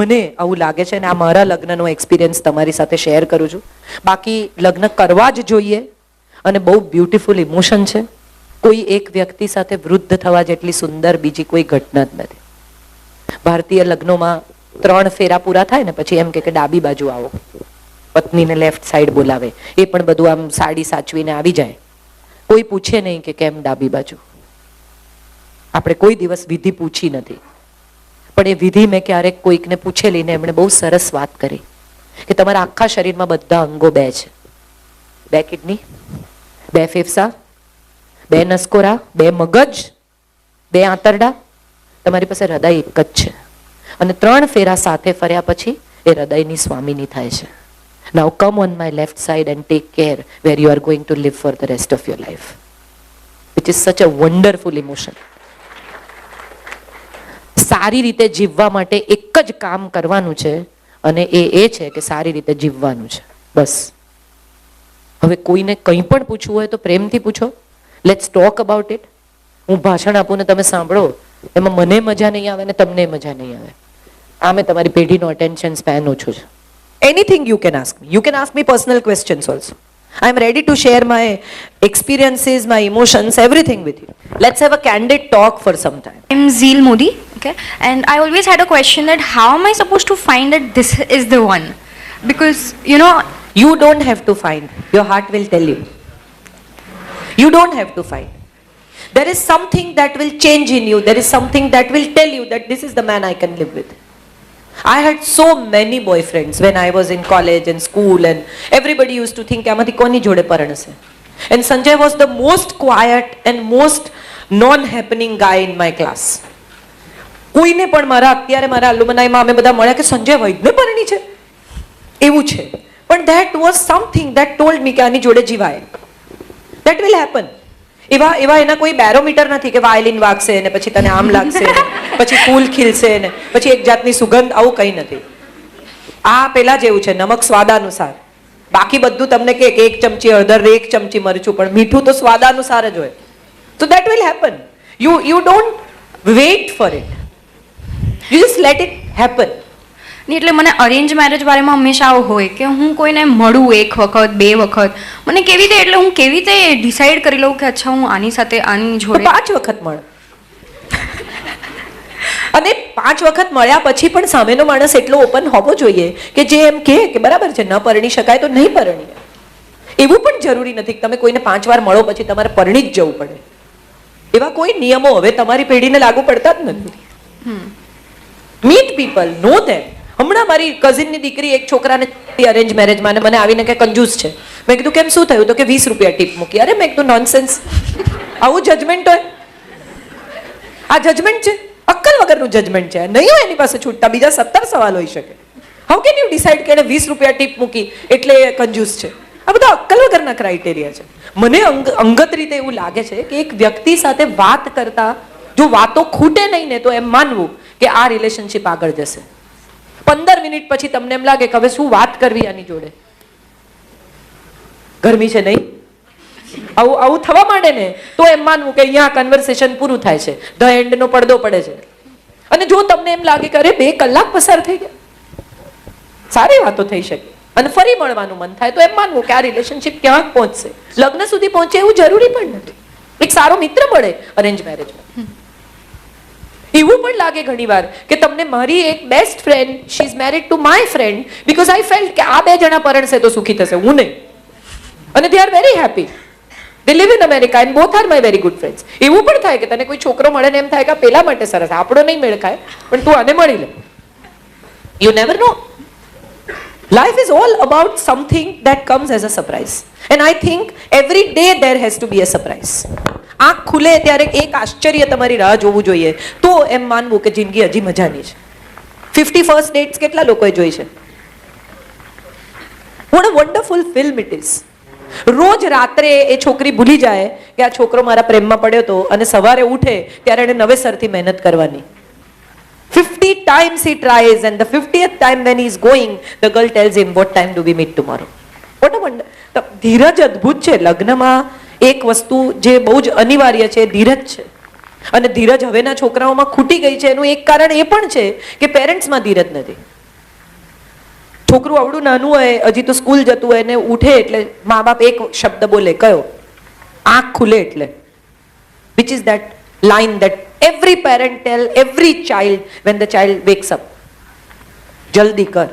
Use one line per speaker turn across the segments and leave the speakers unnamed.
મને આવું લાગે છે અને આ મારા લગ્નનો એક્સપિરિયન્સ તમારી સાથે શેર કરું છું. બાકી લગ્ન કરવા જ જોઈએ અને બહુ બ્યુટિફુલ ઇમોશન છે. કોઈ એક વ્યક્તિ સાથે વૃદ્ધ થવા જેટલી સુંદર બીજી કોઈ ઘટના જ નથી. ભારતીય લગ્નોમાં ત્રણ ફેરા પૂરા થાય ને પછી એમ કે ડાબી બાજુ આવો. પત્નીને લેફ્ટ સાઈડ બોલાવે. એ પણ બધું આમ સાડી સાચવીને આવી જાય. કોઈ પૂછે નહીં કે કેમ ડાબી બાજુ. આપણે કોઈ દિવસ વિધિ પૂછી નથી. પણ એ વિધિ મેં ક્યારેક કોઈકને પૂછેલી ને એમણે બહુ સરસ વાત કરી કે તમારા આખા શરીરમાં બધા અંગો બે છે. બે કિડની, બે ફેફસા, બે નસકોરા, બે મગજ, બે આંતરડા. તમારી પાસે હૃદય એક જ છે. અને ત્રણ ફેરા સાથે ફર્યા પછી એ હૃદયની સ્વામીની થાય છે. Now come on my left side and take care where you are going to live for the rest of your life which is such a wonderful emotion સારી રીતે જીવવા માટે એક જ કામ કરવાનું છે અને એ એ છે કે સારી રીતે જીવવાનું છે. બસ. હવે કોઈને કંઈ પણ પૂછવું હોય તો પ્રેમથી પૂછો. લેટ્સ ટોક અબાઉટ ઇટ હું ભાષણ આપું ને તમે સાંભળો. એમાં મને મજા નહીં આવે ને તમને મજા નહીં આવે. આમે તમારી પેઢીનો અટેન્શન સ્પેન ઓછું છે. Anything you can ask me you can ask me personal questions also I'm ready to share my experiences, my emotions, everything with you. Let's have a candid talk for some time.
I'm Zeel Modi, okay? And I always had a question that how am I supposed to find that this is the one? Because, you know...
You don't have to find. Your heart will tell you. You don't have to find. There is something that will change in you. There is something that will tell you that this is the man I can live with. I had so many boyfriends when I was in college and school, and everybody used to think, આમાંથી કોની જોડે પરણશે And Sanjay was the most quiet and most non-happening guy in my class. કોઈને પણ મારા અત્યારે મારા અલુમનાઈમાં અમે બધા મળ્યા કે સંજય વૈદને પરણી છે એવું છે પણ that was something that told me કે આની જોડે જીવાય ધેટ વિલ હેપન એવા એવા એના કોઈ બેરોમીટર નથી કે વાયલિન વાગશે ને પછી તને આમ લાગશે પછી ફૂલ ખીલશે ને, પછી એક જાતની સુગંધ, આવું કંઈ નથી. આ પેલા જેવું છે, નમક સ્વાદાનુસાર. બાકી બધું તમને કે એક ચમચી હળદર, એક ચમચી મરચું, પણ મીઠું તો સ્વાદાનુસાર જ હોય. તો that will happen you you don't wait for it you just let it happen
ની એટલે મને અરેન્જ મેરેજ બારેમાં હંમેશા આવું હોય કે હું કોઈને મળું એક વખત બે વખત. મને કેવી રીતે એટલે હું કેવી રીતે ડિસાઈડ કરી લઉં કે અચ્છા હું આની સાથે આની જોડે
પાંચ વખત મળે. અને પાંચ વખત મળ્યા પછી પણ સામેનો માણસ એટલો ઓપન હોવો જોઈએ કે જે એમ કહે કે બરાબર છે ન પરણી શકાય તો નહીં પરણીએ. એવું પણ જરૂરી નથી કે તમે કોઈને પાંચ વાર મળો પછી તમારે પરણી જ જવું પડે. એવા કોઈ નિયમો હવે તમારી પેઢીને લાગુ પડતા જ નથી. મીટ પીપલ નો ધેમ હમણાં મારી કઝિનની દીકરી એક છોકરાને અરેન્જ મેરેજમાં મને આવીને કે કંજૂસ છે. મેં કીધું, કેમ શું થયું? તો કે વીસ રૂપિયા ટીપ મૂકી. અરે, મેં કીધું નોનસેન્સ આવું જજમેન્ટ હોય? આ જજમેન્ટ છે? અક્કલ વગરનું જજમેન્ટ છે. નહીં હોય એની પાસે છૂટતા, બીજા સત્તર સવાલ હોઈ શકે. હાઉ કેન યુ ડિસાઇડ કે એને વીસ રૂપિયા ટીપ મૂકી એટલે કંજૂસ છે? આ બધા અક્કલ વગરના ક્રાઇટેરિયા છે. મને અંગ, અંગત રીતે એવું લાગે છે કે એક વ્યક્તિ સાથે વાત કરતા, જો વાતો ખૂટે નહીં ને તો એમ માનવું કે આ રિલેશનશિપ આગળ જશે. પંદર મિનિટ પછી તમને એમ લાગે કે હવે શું વાત કરવી આની જોડે? ગરમી છે નહીં? આવું આવું થવા માંડે ને, તો એમ માનવું કે અહીંયા કન્વર્સેશન પૂરું થાય છે. ધ એન્ડનો પડદો પડે છે. અને જો તમને એમ લાગે કે અરે બે કલાક પસાર થઈ ગયા. સારી વાતો થઈ શકે. અને ફરી મળવાનું મન થાય, તો એમ માનવું કે આ રિલેશનશિપ ક્યાંક પહોંચશે. લગ્ન સુધી પહોંચે એવું જરૂરી પણ નથી. એક સારો મિત્ર મળે અરેન્જ મેરેજમાં એવું પણ લાગે ઘણીવાર કે તમને મારી એક best friend she is married to my friend because I felt કે આ બે જણા પરણશે તો સુખી થશે. હું નહીં. અને they are very happy they live in America and both are my very good friends એવું પણ થાય કે તને કોઈ છોકરો મળે ને એમ થાય કે પેલા માટે સરસ, આપણો નહીં મેળ ખાય પણ તું આને મળી લે. You never know life is all about something that comes as a surprise and I think every day there has to be a surprise. આંખ ખુલે ત્યારે એક આશ્ચર્ય તમારી રાહ જોવું જોઈએ. તો એમ માનવું કે જિંદગી હજી મજાની છે. ફિફ્ટી ફર્સ્ટ ડેટ્સ કેટલા લોકોએ જોઈ છે? What a wonderful film it is રોજ રાત્રે એ છોકરી ભૂલી જાય કે આ છોકરો મારા પ્રેમમાં પડ્યો હતો અને સવારે ઉઠે ત્યારે એને નવેસરથી મહેનત કરવાની. 50 times he tries, and the 50th time when is going the girl tells him, what time do we meet tomorrow what a wonder ધીરજ અદ્ભુત છે. લગ્નમાં એક વસ્તુ જે બહુ જ અનિવાર્ય છે, ધીરજ છે. અને ધીરજ હવેના છોકરાઓમાં ખૂટી ગઈ છે, એનું એક કારણ એ પણ છે કે પેરેન્ટ્સમાં ધીરજ નથી. છોકરું આવડું નાનું હોય, હજી તો સ્કૂલ જતું હોય ને ઉઠે એટલે મા બાપ એક શબ્દ બોલે, કયો? આંખ ખુલે એટલે. Which is that line that every parent tell every child when the child wakes up જલ્દી કર.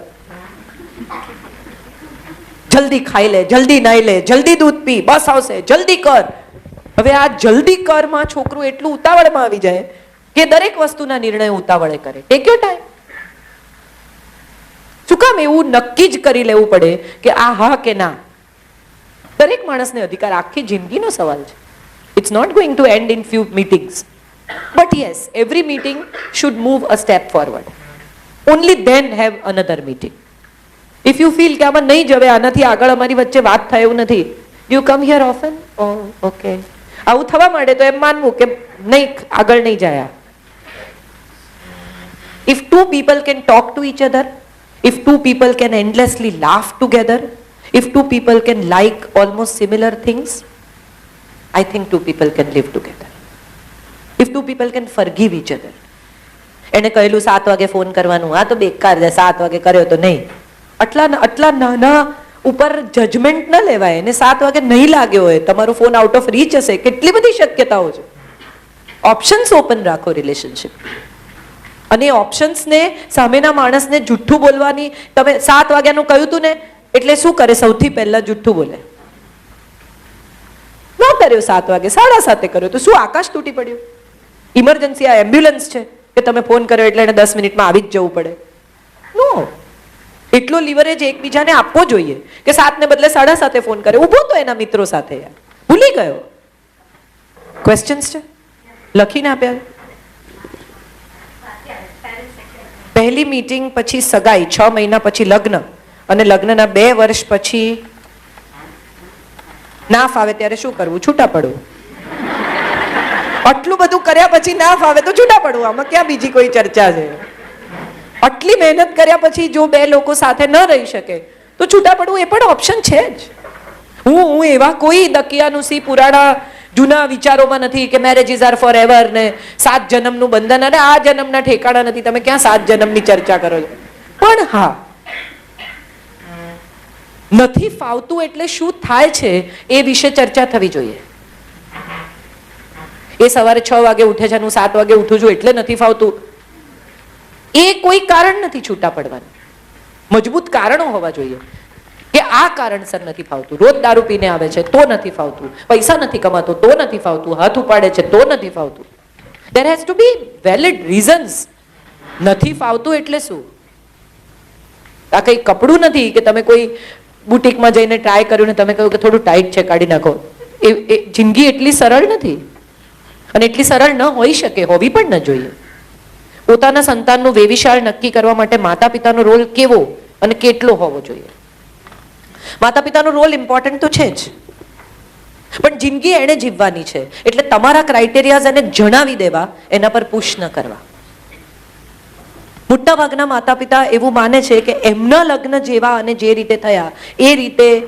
જલ્દી ખાઈ લે, જલ્દી નાઈ લે, જલ્દી દૂધ પી, બસ આવશે, જલ્દી કર. હવે આ જલ્દી કરમાં છોકરું એટલું ઉતાવળમાં આવી જાય કે દરેક વસ્તુના નિર્ણય ઉતાવળે કરે. ટેક યોર ટાઈમ શું કામ એવું નક્કી જ કરી લેવું પડે કે આ હા કે ના? દરેક માણસને અધિકાર આખી જિંદગીનો સવાલ છે. It's not going to end in few meetings but yes every meeting should move a step forward only then have another meeting if you feel કે આમાં નહીં જવે આનાથી આગળ અમારી વચ્ચે વાત થાય એવું નથી you come here often oh okay આવું થવા માંડે તો એમ માનવું કે નહીં આગળ નહીં જાય આ. If two people can talk to each other, if two people can endlessly laugh together, if two people can like almost similar things, I think two people can live together. If two people can forgive each other. એને કહેલું સાત વાગે phone કરવાનું આ તો બેકાર છે સાત વાગે કર્યો તો નહીં આટલા આટલા નાના ઉપર જજમેન્ટ ન લેવાય. એને સાત વાગે નહીં લાગ્યો હોય. તમારો ફોન આઉટ ઓફ રીચ હશે. કેટલી બધી શક્યતાઓ છે. ઓપ્શન્સ ઓપન રાખો રિલેશનશિપ અને ઓપ્શન્સને સામેના માણસને જુઠ્ઠું બોલવાની, તમે સાત વાગ્યાનું કહ્યું તું ને, એટલે શું કરે? સૌથી પહેલા જુઠ્ઠું બોલે. ન કર્યો સાત વાગે. સાડા સાતે કર્યો તો શું આકાશ તૂટી પડ્યું? ઇમરજન્સી આ એમ્બ્યુલન્સ છે. કે તમે ફોન કર્યો એટલે એને દસ મિનિટમાં આવી જ જવું પડે? નો એટલો લીવરેજ એકબીજાને આપવો જોઈએ કે સાતને બદલે સાડા સાતે ફોન કરે. ઊભો તો એના મિત્રો સાથે ભૂલી ગયો. ક્વેશ્ચન્સ છે? લખીને આપ્યા પહેલી મીટિંગ પછી સગાઈ, છ મહિના પછી લગ્ન અને લગ્નના બે વર્ષ પછી ના ફાવે ત્યારે શું કરવું? છૂટા પડવું. આટલું બધું કર્યા પછી ના ફાવે તો છૂટા પડવું. આમાં ક્યાં બીજી કોઈ ચર્ચા છે? આટલી મહેનત કર્યા પછી જો બે લોકો સાથે ન રહી શકે, તો છૂટા પડવું એ પણ ઓપ્શન છે જ. હું હું એવા કોઈ દકિયાનુસી પુરાણા જૂના વિચારોમાં નથી કે marriage is are four ever ને સાત જન્મનું બંધન અને આ જન્મના ઠેકાણા નથી. તમે ક્યાં સાત જન્મની ચર્ચા કરો છો? પણ હા. નથી ફાવતું એટલે શું થાય છે એ વિશે ચર્ચા થવી જોઈએ. એ સવારે છ વાગે ઉઠે છે હું સાત વાગે ઉઠું છું એટલે નથી ફાવતું. એ કોઈ કારણ નથી છૂટા પડવાનું. મજબૂત કારણો હોવા જોઈએ. કે આ કારણસર નથી ફાવતું. રોજ દારૂ પીને આવે છે તો નથી ફાવતું. પૈસા નથી કમાતો તો નથી ફાવતું. હાથ ઉપાડે છે તો નથી ફાવતું. There has to be valid reasons નથી ફાવતું એટલે શું? આ કંઈ કપડું નથી કે તમે કોઈ બુટીકમાં જઈને ટ્રાય કર્યું ને તમે કહ્યું કે થોડું ટાઈટ છે, કાઢી નાખો. એ જિંદગી એટલી સરળ નથી. અને એટલી સરળ ન હોઈ શકે, હોવી પણ ન જોઈએ. પોતાના સંતાનનું વેવિશાળ નક્કી કરવા માટે માતા પિતાનો રોલ કેવો અને કેટલો હોવો જોઈએ? માતા પિતાનો રોલ ઇમ્પોર્ટન્ટ તો છે જ. પણ જિંદગી એણે જીવવાની છે. એટલે તમારા ક્રાઇટેરિયાઝ એને જણાવી દેવા, એના પર પુશ ન કરવા. મોટા ભાગના માતા પિતા એવું માને છે કે એમના લગ્ન જેવા અને જે રીતે થયા, એ રીતે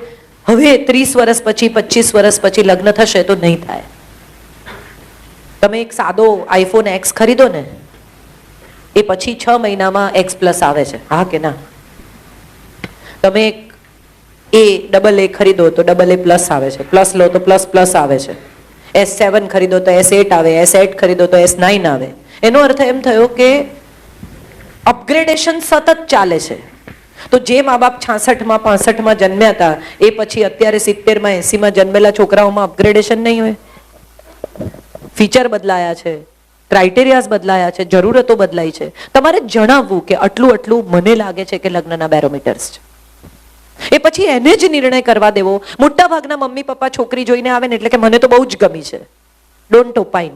હવે ત્રીસ વર્ષ પછી, પચીસ વર્ષ પછી લગ્ન થશે તો નહીં થાય. તમે એક સાદો આઈફોન એક્સ ખરીદો ને એ પછી છ મહિનામાં એક્સ પ્લસ આવે છે. હા કે ના? તમે એ ડબલ એ ખરીદો તો ડબલ એ પ્લસ આવે છે. પ્લસ લો તો પ્લસ પ્લસ આવે છે. એસ સેવન ખરીદો તો એસ એટ આવે. એસ એટ ખરીદો તો એસ નાઇન આવે. એનો અર્થ એમ થયો કે અપગ્રેડેશન સતત ચાલે છે. તો જે મા બાપ છાસઠમાં, પાસઠમાં જન્મ્યા હતા, એ પછી અત્યારે સિત્તેરમાં, એંસીમાં જન્મેલા છોકરાઓમાં અપગ્રેડેશન નહીં હોય. ફીચર બદલાયા છે. ક્રાઇટેરિયાઝ બદલાયા છે, જરૂરતો બદલાઈ છે. તમારે જણાવવું કે આટલું આટલું મને લાગે છે કે લગ્નના બેરોમીટર્સ છે. એ પછી એને જ નિર્ણય કરવા દેવો. મોટા ભાગના મમ્મી પપ્પા છોકરી જોઈને આવે ને એટલે કે મને તો બહુ જ ગમી છે. ડોન્ટ ઓપાઇન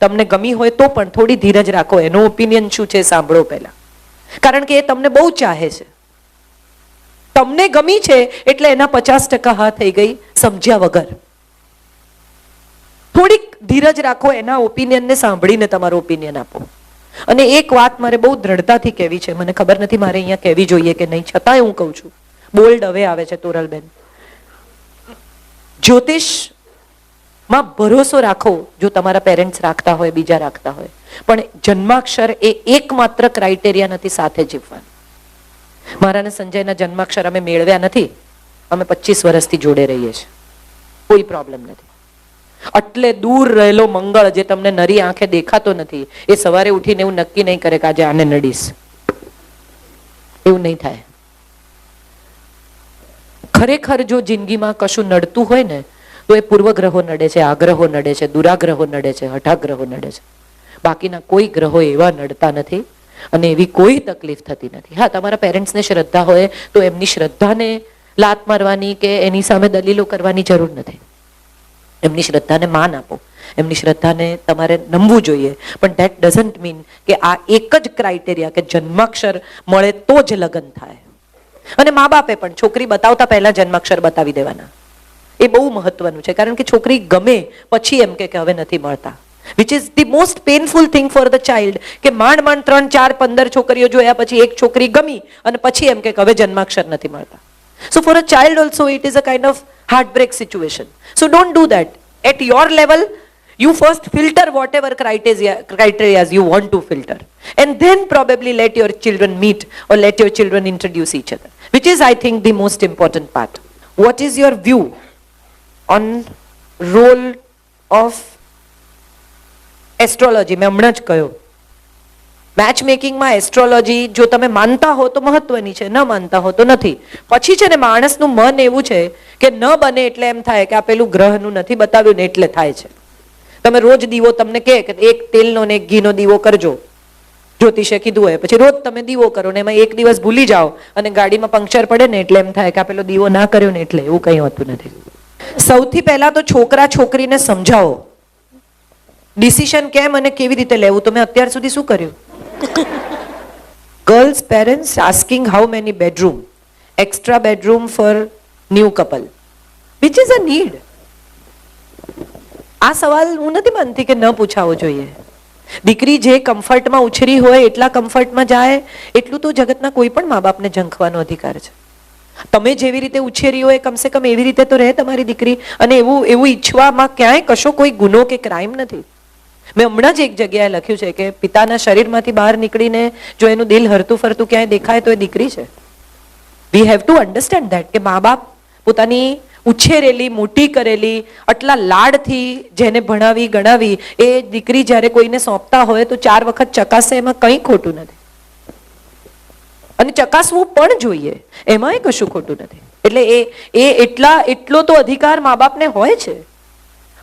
તમને ગમી હોય તો પણ થોડી ધીરજ રાખો. એનો ઓપિનિયન શું છે સાંભળો પહેલા. કારણ કે એ તમને બહુ ચાહે છે. તમને ગમી છે એટલે એના પચાસ ટકા હા થઈ ગઈ સમજ્યા વગર. થોડીક ધીરજ રાખો, એના ઓપિનિયનને સાંભળીને તમારો ઓપિનિયન આપો. અને એક વાત મારે બહુ દ્રઢતાથી કહેવી છે. મને ખબર નથી મારે અહીંયા કહેવી જોઈએ કે નહીં. છતાંય હું કહું છું. બોલ્ડ હવે આવે છે તોરલબેન. જ્યોતિષમાં ભરોસો રાખો, જો તમારા પેરેન્ટ્સ રાખતા હોય, બીજા રાખતા હોય. પણ જન્માક્ષર એ એકમાત્ર ક્રાઇટેરિયા નથી સાથે જીવવાનું. મારા અને સંજયના જન્માક્ષર અમે મેળવ્યા નથી. અમે પચીસ વર્ષથી જોડે રહીએ છીએ. કોઈ પ્રોબ્લેમ નથી. એટલે દૂર રહેલો મંગળ જે તમને નરી આંખે દેખાતો નથી, એ સવારે ઉઠીને એવું નક્કી નહીં કરે કે આજે આને નડીશ. એવું નહીં થાય. ખરેખર જો જિંદગીમાં કશું નડતું હોય ને, તો એ પૂર્વગ્રહો નડે છે, આગ્રહો નડે છે, દુરાગ્રહો નડે છે, હઠાગ્રહો નડે છે. બાકીના કોઈ ગ્રહો એવા નડતા નથી અને એવી કોઈ તકલીફ થતી નથી. હા, તમારા પેરેન્ટ્સને શ્રદ્ધા હોય તો એમની શ્રદ્ધાને લાત મારવાની કે એની સામે દલીલો કરવાની જરૂર નથી. એમની શ્રદ્ધાને માન આપો. એમની શ્રદ્ધાને તમારે નમવું જોઈએ. પણ ધેટ ડઝન્ટ મીન કે આ એક જ ક્રાઇટેરિયા કે જન્માક્ષર મળે તો જ લગ્ન થાય. અને મા બાપે પણ છોકરી બતાવતા પહેલા જન્માક્ષર બતાવી દેવાના. એ બહુ મહત્વનું છે. કારણ કે છોકરી ગમે પછી એમ કે હવે નથી મળતા. Which is the most painful thing for the child કે માંડ માંડ ત્રણ ચાર પંદર છોકરીઓ જોયા પછી એક છોકરી ગમી અને પછી એમ કે હવે જન્માક્ષર નથી મળતા. So for a child also it is a kind of heartbreak situation so don't do that at your level you first filter whatever criteria criteria you want to filter and then probably let your children meet or let your children introduce each other which is i think the most important part what is your view on role of astrology મેં હમણાં જ કહ્યું match મેકિંગમાં astrology જો તમે માનતા હો તો મહત્વની છે, ન માનતા હો તો નથી. પછી છે ને માણસનું મન એવું છે કે ન બને એટલે એમ થાય કે આ પેલું ગ્રહનું નથી બતાવ્યું ને એટલે થાય છે. તમે રોજ દીવો તમને કહે કે એક તેલનો ને એક ઘીનો દીવો કરજો. જ્યોતિષે કીધું હોય, પછી રોજ તમે દીવો કરો ને એમાં એક દિવસ ભૂલી જાઓ અને ગાડીમાં પંક્ચર પડે ને એટલે એમ થાય કે આ પેલો દીવો ના કર્યો ને એટલે એવું કંઈ હોતું નથી. સૌથી પહેલા તો છોકરા છોકરીને સમજાવો. ડિસિશન કેમ અને કેવી રીતે લેવું? તો મેં અત્યાર સુધી શું કર્યું? Girls parents asking how many bedroom extra bedroom for new couple which is a need આ સવાલ હું નથી માનતી કે ન પૂછાવો જોઈએ. દીકરી જે કમ્ફર્ટમાં ઉછરી હોય, એટલા કમ્ફર્ટમાં જાય, એટલું તો જગતના કોઈ પણ મા બાપને ઝંખવાનો અધિકાર છે. તમે જેવી રીતે ઉછેરી હોય, કમસે કમ એવી રીતે તો રહે તમારી દીકરી. અને એવું એવું ઈચ્છવામાં ક્યાંય કશો કોઈ ગુનો કે ક્રાઇમ નથી. મેં હમણાં જ એક જગ્યાએ લખ્યું છે કે પિતાના શરીરમાંથી બહાર નીકળીને જો એનું દિલ હરતું ફરતું ક્યાંય દેખાય તો એ દીકરી છે. We have to understand that કે મા બાપ પોતાની ઉછેરેલી, મોટી કરેલી, આટલા લાડથી જેને ભણાવી, ગણાવી, એ દીકરી જ્યારે કોઈને સોંપતા હોય તો ચાર વખત ચકાસે એમાં કંઈ ખોટું નથી. અને ચકાસવું પણ જોઈએ, એમાંય કશું ખોટું નથી. એટલે એ એ એટલા, એટલો તો અધિકાર મા બાપને હોય છે.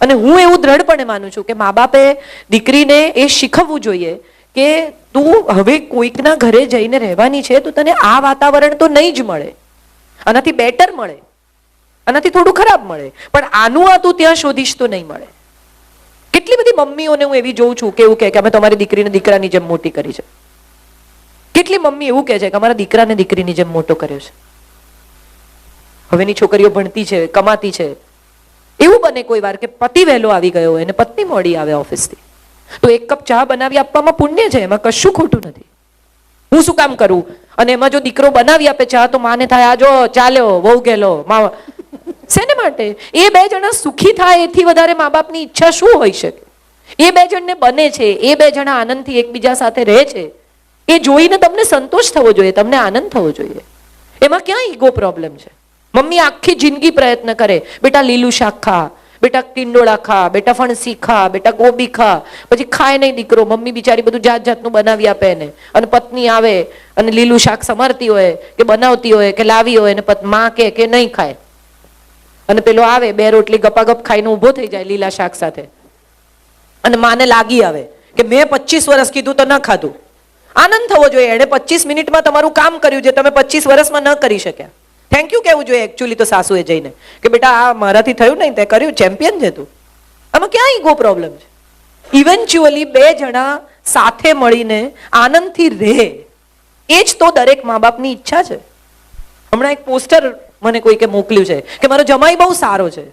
અને હું એવું દ્રઢપણે માનું છું કે મા બાપે દીકરીને એ શીખવવું જોઈએ કે તું હવે કોઈકના ઘરે જઈને રહેવાની છે તો તને આ વાતાવરણ તો નહીં જ મળે. આનાથી બેટર મળે. આનાથી થોડું ખરાબ મળે. પણ આનું આ તું ત્યાં શોધીશ તો નહીં મળે. કેટલી બધી મમ્મીઓને હું એવી જોઉં છું કે એવું કે અમે તમારી દીકરીને દીકરાની જેમ મોટી કરી છે. કેટલી મમ્મી એવું કહે છે કે અમારા દીકરાને દીકરીની જેમ મોટો કર્યો છે. હવેની છોકરીઓ ભણતી છે, કમાતી છે. એવું બને કોઈ વાર કે પતિ વહેલો આવી ગયો હોય અને પત્ની મોડી આવે ઓફિસથી. તો એક કપ ચા બનાવી આપવામાં પુણ્ય છે, એમાં કશું ખોટું નથી. હું શું કામ કરું? અને એમાં જો દીકરો બનાવી આપે ચા, તો માને થાય, આ જો, ચાલ્યો, વહુ ગેલો મા શેને માટે? એ બે જણા સુખી થાય એથી વધારે મા બાપની ઈચ્છા શું હોઈ શકે? એ બે જણને બને છે, એ બે જણા આનંદથી એકબીજા સાથે રહે છે. એ જોઈને તમને સંતોષ થવો જોઈએ, તમને આનંદ થવો જોઈએ. એમાં ક્યાં ઈગો પ્રોબ્લેમ છે? મમ્મી આખી જિંદગી પ્રયત્ન કરે. બેટા લીલું શાક ખા, બેટા ટીંડોળા ખા, બેટા ફણસી ખા, બેટા ગોબી ખા. પછી ખાય નહીં દીકરો, મમ્મી બિચારી બધું જાત જાતનું બનાવી આપે એને. અને પત્ની આવે અને લીલું શાક સમારતી હોય કે બનાવતી હોય કે લાવી હોય અને પત, માં કે કે નહીં ખાય. અને પેલો આવે, બે રોટલી ગપાગપ ખાઈને ઊભો થઈ જાય લીલા શાક સાથે. અને માને લાગી આવે કે મેં પચીસ વર્ષ કીધું તો ન ખાધું. આનંદ થવો જોઈએ. એણે પચીસ મિનિટમાં તમારું કામ કર્યું જે તમે પચીસ વર્ષમાં ન કરી શક્યા. થેન્ક યુ કહેવું જોઈએ એકચ્યુઅલી તો સાસુએ જઈને કે બેટા, આ મારાથી થયું નહીં, તે કર્યું ચેમ્પિયન છે તું. આમાં ક્યાં ઈગો પ્રોબ્લેમ છે? ઇવેન્ચ્યુઅલી બે જણા સાથે મળીને આનંદથી રહે. એ જ તો દરેક મા બાપની ઈચ્છા છે. હમણાં એક પોસ્ટર મને કોઈકે મોકલ્યું છે કે મારો જમાઈ બહુ સારો છે.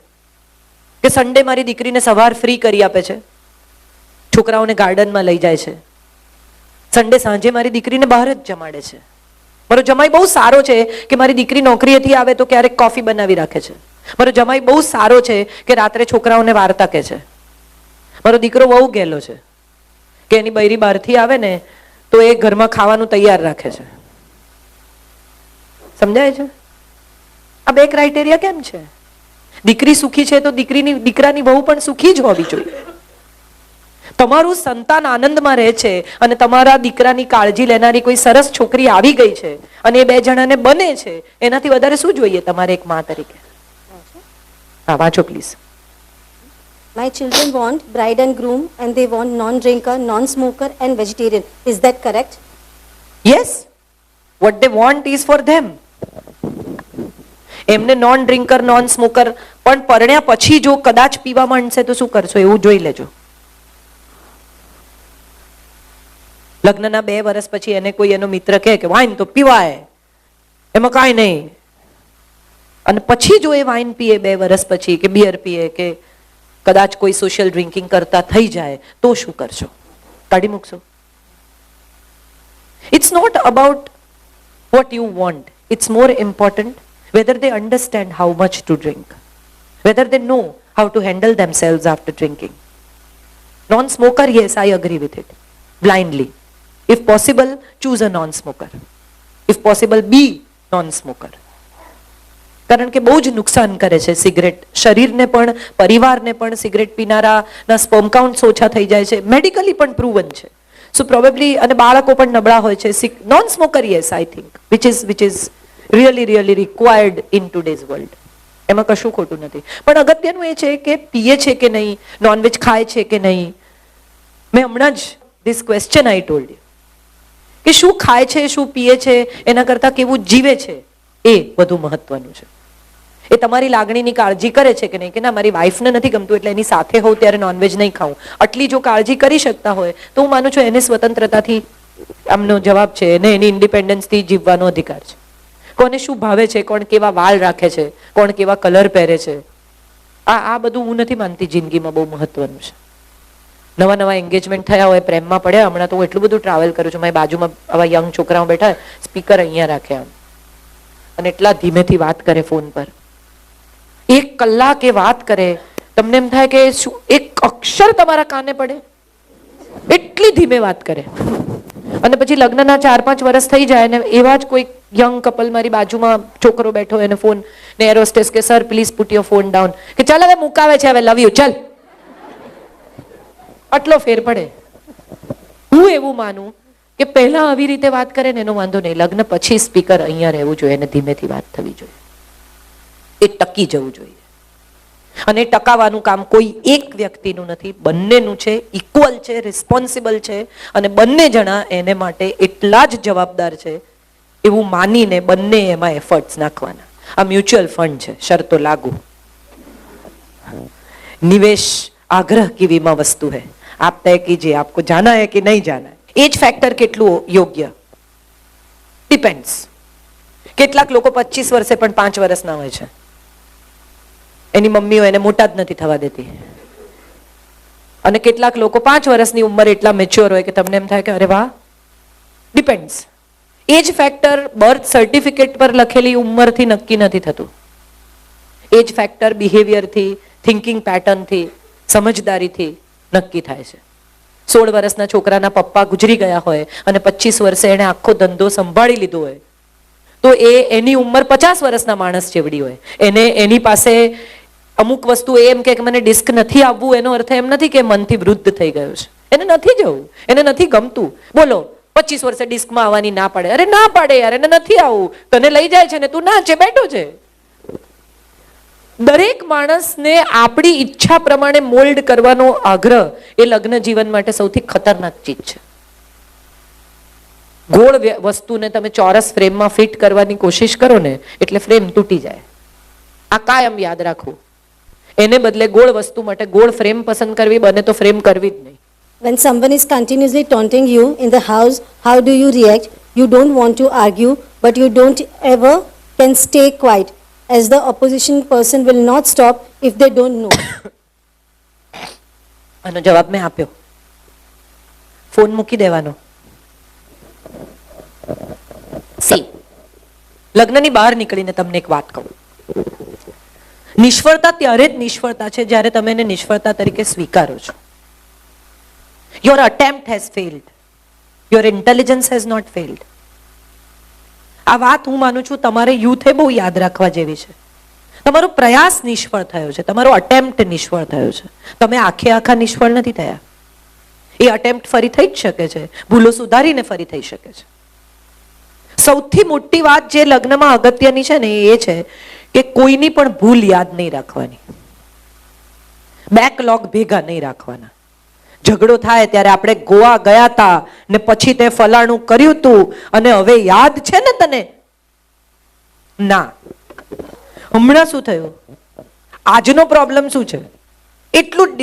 કે સન્ડે મારી દીકરીને સવાર ફ્રી કરી આપે છે. છોકરાઓને ગાર્ડનમાં લઈ જાય છે. સન્ડે સાંજે મારી દીકરીને બહાર જ જમાડે છે. મારો જમાઈ બહુ સારો છે કે મારી દીકરી નોકરીએથી આવે તો ક્યારેક કોફી બનાવી રાખે છે. મારો જમાઈ બહુ સારો છે કે રાત્રે છોકરાઓને વાર્તા કહે છે. મારો દીકરો બહુ ગેલો છે કે એની બૈરી બહારથી આવે ને તો એ ઘરમાં ખાવાનું તૈયાર રાખે છે. સમજાય છે? આ બે ક્રાઇટેરિયા કેમ છે? દીકરી સુખી છે તો દીકરીની, દીકરાની વહુ પણ સુખી જ હોવી જોઈએ. તમારું સંતાન આનંદમાં રહે છે અને તમારા દીકરાની કાળજી લેનારી કોઈ સરસ છોકરી આવી ગઈ છે અને એ બે જણાને બને છે એનાથી વધારે શું જોઈએ તમારે એક મા તરીકે? હા વાંચો please
My children want bride and groom and they want non-drinker, non-smoker and vegetarian. Is that correct?
Yes what they want is for them એમને નોન ડ્રિંકર નોન સ્મોકર પણ પરણ્યા પછી જો કદાચ પીવા માંડશે તો શું કરશો? એવું જોઈ લેજો. લગ્નના બે વર્ષ પછી એને કોઈ એનો મિત્ર કહે કે વાઈન તો પીવાય એમાં કાંઈ નહીં અને પછી જો એ વાઈન પીએ બે વર્ષ પછી કે બિયર પીએ કે કદાચ કોઈ સોશિયલ ડ્રિંકિંગ કરતા થઈ જાય તો શું કરશો કાઢી મૂકશો It's not about what you want. It's more important whether they understand how much to drink, whether they know how to handle themselves after drinking. Non smoker, yes, I agree with it. Blindly. If possible, choose a non smoker. If possible, be non smoker. કારણ કે બહુ જ નુકસાન કરે છે cigarette. શરીરને પણ પરિવારને પણ સિગરેટ પીનારાના સ્પર્મ કાઉન્ટ્સ ઓછા થઈ જાય છે. મેડિકલી પણ પ્રૂવન છે. સો પ્રોબેબલી અને બાળકો પણ નબળા હોય છે. Non smoker yes I think which is which is really really required in today's world એમાં કશું ખોટું નથી. પણ અગત્યનું એ છે કે પીએ છે કે નહીં? નોનવેજ ખાય છે કે નહીં? મેં હમણાં જ this question I told you કે શું ખાય છે, શું પીએ છે, એના કરતાં કેવું જીવે છે, એ વધુ મહત્વનું છે. એ તમારી લાગણીની કાળજી કરે છે કે નહીં? કે ના, મારી વાઈફને નથી ગમતું, એટલે એની સાથે હોઉં, ત્યારે નોનવેજ નહીં ખાઉં. આટલી જો કાળજી કરી શકતા હોય, તો હું માનું છું એને સ્વતંત્રતાથી આમનો જવાબ છે, એને એની ઇન્ડિપેન્ડન્સથી જીવવાનો અધિકાર છે. કોને શું ભાવે છે, કોણ કેવા વાળ રાખે છે, કોણ કેવા કલર પહેરે છે, આ આ બધું હું નથી માનતી જિંદગીમાં બહુ મહત્વનું છે. નવા નવા એન્ગેજમેન્ટ થયા હોય, પ્રેમમાં પડ્યા, હમણાં તો હું એટલું બધું ટ્રાવેલ કરું છું, મારી બાજુમાં આવા યંગ છોકરાઓ બેઠા સ્પીકર અહીંયા રાખે આમ. અને એટલા ધીમેથી વાત કરે ફોન પર. એક કલાક એ વાત કરે, તમને એમ થાય કે શું, એક અક્ષર તમારા કાને પડે? એટલી ધીમે વાત કરે. અને પછી લગ્નના ચાર પાંચ વર્ષ થઈ જાય ને એવા જ કોઈ યંગ કપલ મારી બાજુમાં છોકરો બેઠો એને ફોન ને એરોસ્ટેસ કે sir please put your phone down કે, ચાલ હવે મુકાવે છે, હવે લવ યુ ચાલ. આટલો ફેર પડે. હું એવું માનું કે પહેલા આવી રીતે વાત કરે ને એનો વાંધો નહીં. લગ્ન પછી સ્પીકર અહીંયા રહેવું જોઈએ અને ધીમેથી વાત થવી જોઈએ. એ ટકી જવું જોઈએ. અને ટકાવાનું કામ કોઈ એક વ્યક્તિનું નથી. બંનેનું છે ઇક્વલ છે રિસ્પોન્સિબલ છે. અને બંને જણા એને માટે એટલા જ જવાબદાર છે એવું માનીને બંને એમાં એફર્ટ્સ નાખવાના. આ મ્યુચ્યુઅલ ફંડ છે, શરતો લાગુ. નિવેશ, આગ્રહ કેવીમાં વસ્તુ હૈ आप तय कीजिए आपको जाना है कि नहीं जाना है एज फैक्टर કેટલું યોગ્ય ડિપેન્ડ્સ કેટલાક લોકો પચીસ વર્ષે પણ પાંચ વર્ષના હોય છે એની મમ્મીઓ એને મોટા જ નથી થવા દેતી અને કેટલાક લોકો પાંચ વર્ષની ઉંમર એટલા મેચ્યોર હોય કે તમને એમ થાય કે અરે વાહ depends age factor birth certificate પર લખેલી ઉંમરથી નક્કી નથી થતું એજ ફેક્ટર બિહેવિયરથી થિંકિંગ પેટર્નથી સમજદારીથી નક્કી થાય છે. સોળ વર્ષના છોકરાના પપ્પા ગુજરી ગયા હોય અને પચીસ વર્ષે એણે આખો ધંધો સંભાળી લીધો હોય, તો એ એની ઉંમર પચાસ વર્ષના માણસ જેવડી હોય. એને એની પાસે અમુક વસ્તુ એમ કે મને ડિસ્ક નથી આવવું, એનો અર્થ એમ નથી કે મનથી વૃદ્ધ થઈ ગયો છે. એને નથી જવું, એને નથી ગમતું. બોલો પચીસ વર્ષે ડિસ્કમાં આવવાની ના પાડે. અરે ના પાડે યાર, એને નથી આવવું. તને લઈ જાય છે ને તું ના છે, બેઠો છે. દરેક માણસને આપણી ઈચ્છા પ્રમાણે મોલ્ડ કરવાનો આગ્રહ એ લગ્ન જીવન માટે સૌથી ખતરનાક ચીજ છે. ગોળ વસ્તુને તમે ચોરસ ફ્રેમમાં ફિટ કરવાની કોશિશ કરો ને એટલે ફ્રેમ તૂટી જાય. આ કાયમ યાદ રાખવું. એને બદલે ગોળ વસ્તુ માટે ગોળ ફ્રેમ પસંદ કરવી બને તો ફ્રેમ કરવી જ નહીં.
When someone is continuously taunting you in the house, how do you react? You don't want to argue, but you don't ever can stay quiet, as the opposition person will not stop if they don't know.
આનો જવાબ મેં આપ્યો. Phone મૂકી દેવાનો. C. લગ્નની બહાર નીકળીને તમને એક વાત કહું. નિષ્ફળતા ત્યારે જ નિષ્ફળતા છે જ્યારે તમે એને નિષ્ફળતા તરીકે સ્વીકારો છો. Your attempt has failed your intelligence has not failed આ વાત હું માનું છું તમારે યુથે બહુ યાદ રાખવા જેવી છે. તમારો પ્રયાસ નિષ્ફળ થયો છે. તમારો અટેમ્પ્ટ નિષ્ફળ થયો છે. તમે આખે આખા નિષ્ફળ નથી થયા. એ અટેમ્પ્ટ ફરી થઈ જ શકે છે. ભૂલો સુધારીને ફરી થઈ શકે છે. સૌથી મોટી વાત જે લગ્નમાં અગત્યની છે ને એ છે કે કોઈની પણ ભૂલ યાદ નહીં રાખવાની. બેકલોગ ભેગા નહીં રાખવાના. ઝઘડો થાય ત્યારે આપણે ગોવા ગયા તા ને પછી તે ફલાણું કર્યું તું અને હવે યાદ છે ને તને? ના. હમણાં શું થયું? આજનો પ્રોબ્લેમ શું છે? એટલું જ